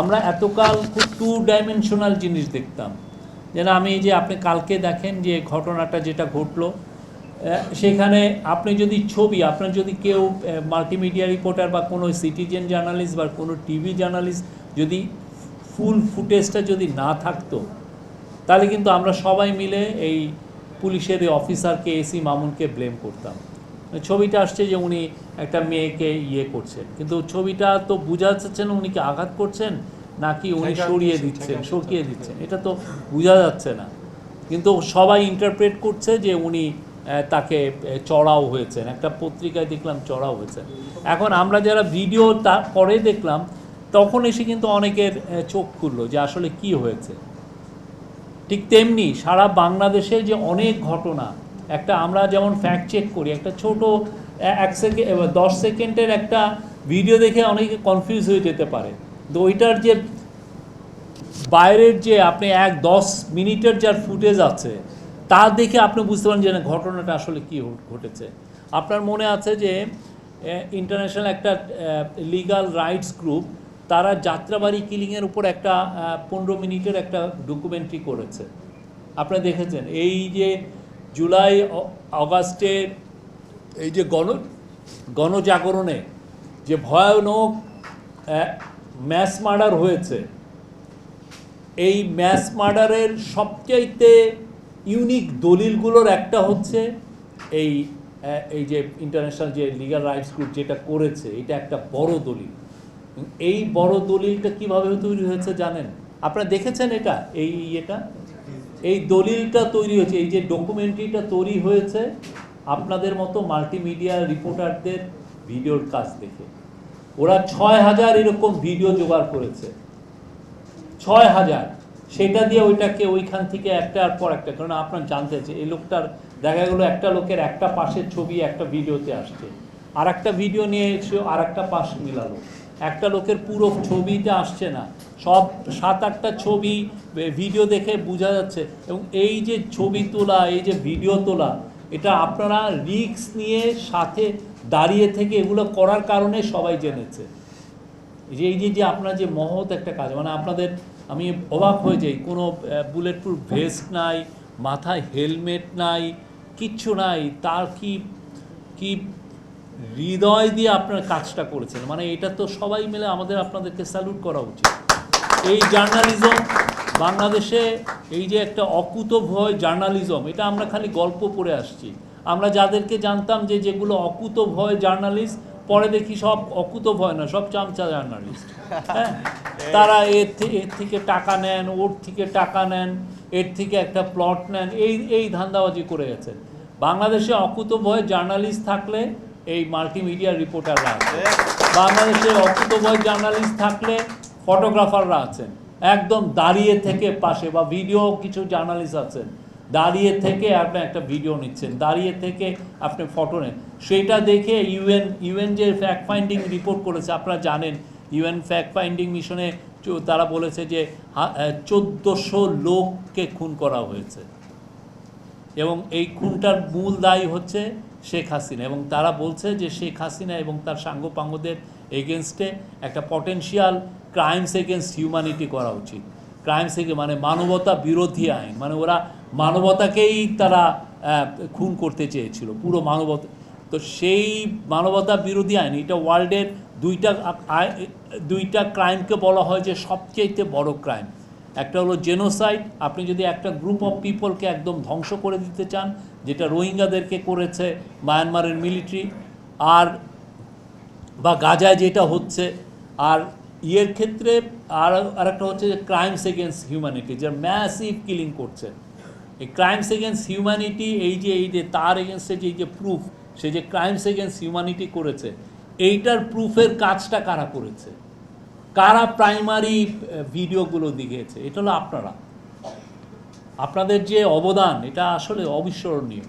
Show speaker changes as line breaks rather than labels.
আমরা এতকাল খুব টু ডাইমেনশনাল জিনিস দেখতাম। যেন আমি যে আপনি কালকে দেখেন যে ঘটনাটা যেটা ঘটলো সেখানে আপনি যদি ছবি, আপনার যদি কেউ মাল্টিমিডিয়া রিপোর্টার বা কোনো সিটিজেন জার্নালিস্ট বা কোনো টিভি জার্নালিস্ট যদি ফুল ফুটেজটা যদি না থাকতো, তাহলে কিন্তু আমরা সবাই মিলে এই পুলিশের অফিসারকে এসি মামুনকে ব্লেম করতাম। ছবিটা আসছে যে উনি একটা মেয়েকে ইয়ে করছেন। কিন্তু ছবিটা তো বোঝা যাচ্ছে না উনি কি আঘাত করছেন নাকি উনি সরিয়ে
দিচ্ছেন,
সকিয়ে দিচ্ছেন এটা তো বোঝা যাচ্ছে না। কিন্তু সবাই ইন্টারপ্রেট করছে যে উনি তাকে চড়াও হয়েছেন। একটা পত্রিকায় দেখলাম চড়াও হয়েছেন। এখন আমরা যারা ভিডিও তার পরে দেখলাম তখন এসে কিন্তু অনেকের চোখ খুললো যে আসলে কি হয়েছে। ঠিক তেমনি সারা বাংলাদেশে যে অনেক ঘটনা একটা আমরা যেমন ফ্যাক্ট চেক করি একটা ছোট এক সেকেন্ড দশ সেকেন্ডের একটা ভিডিও দেখে অনেকে কনফিউজ হয়ে যেতে পারে। তো ওইটার যে বাইরের যে আপনি এক দশ মিনিটের যার ফুটেজ আছে তা দেখে আপনি বুঝতে পারেন যে না, ঘটনাটা আসলে কি ঘটেছে। আপনার মনে আছে যে ইন্টারন্যাশনাল একটা লিগাল রাইটস গ্রুপ তারা যাত্রাবাড়ি কিলিংয়ের উপর একটা পনেরো মিনিটের একটা ডকুমেন্টারি করেছে। আপনারা দেখেছেন এই যে জুলাই অগাস্টের এই যে গণ, গণজাগরণে যে ভয়ানক ম্যাস মার্ডার হয়েছে, এই ম্যাস মার্ডারের সবচাইতে ইউনিক দলিলগুলোর একটা হচ্ছে এই এই যে ইন্টারন্যাশনাল যে লিগাল রাইটস গ্রুপ যেটা করেছে, এটা একটা বড় দলিল। এই বড় দলিলটা কীভাবে তৈরি হয়েছে জানেন? আপনারা দেখেছেন এটা? এই এটা এই দলিলটা তৈরি হয়েছে, এই যে ডকুমেন্টারিটা তৈরি হয়েছে, আপনাদের মতো মাল্টিমিডিয়া রিপোর্টারদের ভিডিওর কাজ দেখে। ওরা ছয় হাজার এরকম ভিডিও জোগাড় করেছে। ছয় হাজার। সেটা দিয়ে ওইটাকে ওইখান থেকে একটার পর একটা কারণ আপনার জানতে চাই এই লোকটার দেখা গেলো একটা লোকের একটা পাশের ছবি একটা ভিডিওতে আসছে। আর একটা ভিডিও নিয়ে এসে আর একটা পাশ মিলালো। একটা লোকের পুরো ছবিটা আসছে না। সব সাত, আটটা ছবি ভিডিও দেখে বোঝা যাচ্ছে। এবং এই যে ছবি তোলা, এই যে ভিডিও তোলা, এটা আপনারা রিস্ক নিয়ে সাথে দাঁড়িয়ে থেকে এগুলো করার কারণে সবাই জেনেছে। যে, এই যে যে আপনার যে মহৎ একটা কাজ মানে আপনাদের, আমি অবাক হয়ে যাই, কোনো বুলেট প্রুফ ভেস্ট নাই, মাথায় হেলমেট নাই, কিচ্ছু নাই, তার কি কি হৃদয় দিয়ে আপনার কাজটা করেছেন। মানে এটা তো সবাই মিলে আমাদের আপনাদেরকে স্যালুট করা উচিত। এই জার্নালিজম বাংলাদেশে এই যে একটা অকুত ভয় জার্নালিজম এটা আমরা খালি গল্প পড়ে আসছি। আমরা যাদেরকে জানতাম যে যেগুলো অকুত ভয় জার্নালিস্ট পরে দেখি সব অকুত ভয় না সব চামচা জার্নালিস্ট হ্যাঁ? তারা এর থেকে এর থেকে টাকা নেন, ওর থেকে টাকা নেন, এর থেকে একটা প্লট নেন, এই এই ধান্দাবাজি করে গেছেন। বাংলাদেশে অকুত ভয় জার্নালিস্ট থাকলে এই মাল্টিমিডিয়া রিপোর্টাররা আছে বাংলাদেশে অকুত জার্নালিস্ট থাকলে ফটোগ্রাফাররা আছেন। একদম দাঁড়িয়ে থেকে পাশে বা ভিডিও কিছু জার্নালিস্ট আছেন। দাঁড়িয়ে থেকে আপনি একটা ভিডিও নিচ্ছেন, দাঁড়িয়ে থেকে আপনি ফটো নেন। সেটা দেখে ইউএন ইউএন যে ফ্যাক্ট ফাইন্ডিং রিপোর্ট করেছে, আপনারা জানেন ইউএন ফ্যাক্ট ফাইন্ডিং মিশনে তারা বলেছে যে চোদ্দোশো লোককে খুন করা হয়েছে। এবং এই খুনটার মূল দায়ী হচ্ছে শেখ হাসিনা এবং তারা বলছে যে শেখ হাসিনা এবং তার সাঙ্গপাঙ্গদের এগেনস্টে একটা পটেনশিয়াল ক্রাইমস এগেনস্ট হিউম্যানিটি করা উচিত। ক্রাইমস থেকে মানে মানবতা বিরোধী আইন মানে ওরা মানবতাকেই তারা খুন করতে চেয়েছিল, পুরো মানবতা। তো সেই মানবতা বিরোধী আইন, এটা ওয়ার্ল্ডের দুইটা দুইটা ক্রাইমকে বলা হয় যে সবচেয়ে বড় ক্রাইম একটা হলো জেনোসাইড আপনি যদি একটা গ্রুপ অফ পিপলকে একদম ধ্বংস করে দিতে চান, যেটা রোহিঙ্গাদেরকে করেছে মায়ানমারের মিলিটারি আর বা গাজায় যেটা হচ্ছে, আর ইয়ের ক্ষেত্রে আর আরেকটা হচ্ছে যে ক্রাইমস এগেনস্ট হিউম্যানিটি যে ম্যাসিভ কিলিং করছে। এই ক্রাইমস এগেনস্ট হিউম্যানিটি এই যে এই যে, তার এগেনস্টে যে, এই যে প্রুফ সে যে ক্রাইমস এগেনস্ট হিউম্যানিটি করেছে, এইটার প্রুফের কাজটা কারা করেছে? কারা প্রাইমারি ভিডিওগুলো দিয়েছে এটা হলো আপনারা। আপনাদের যে অবদান এটা আসলে অবিস্মরণীয়।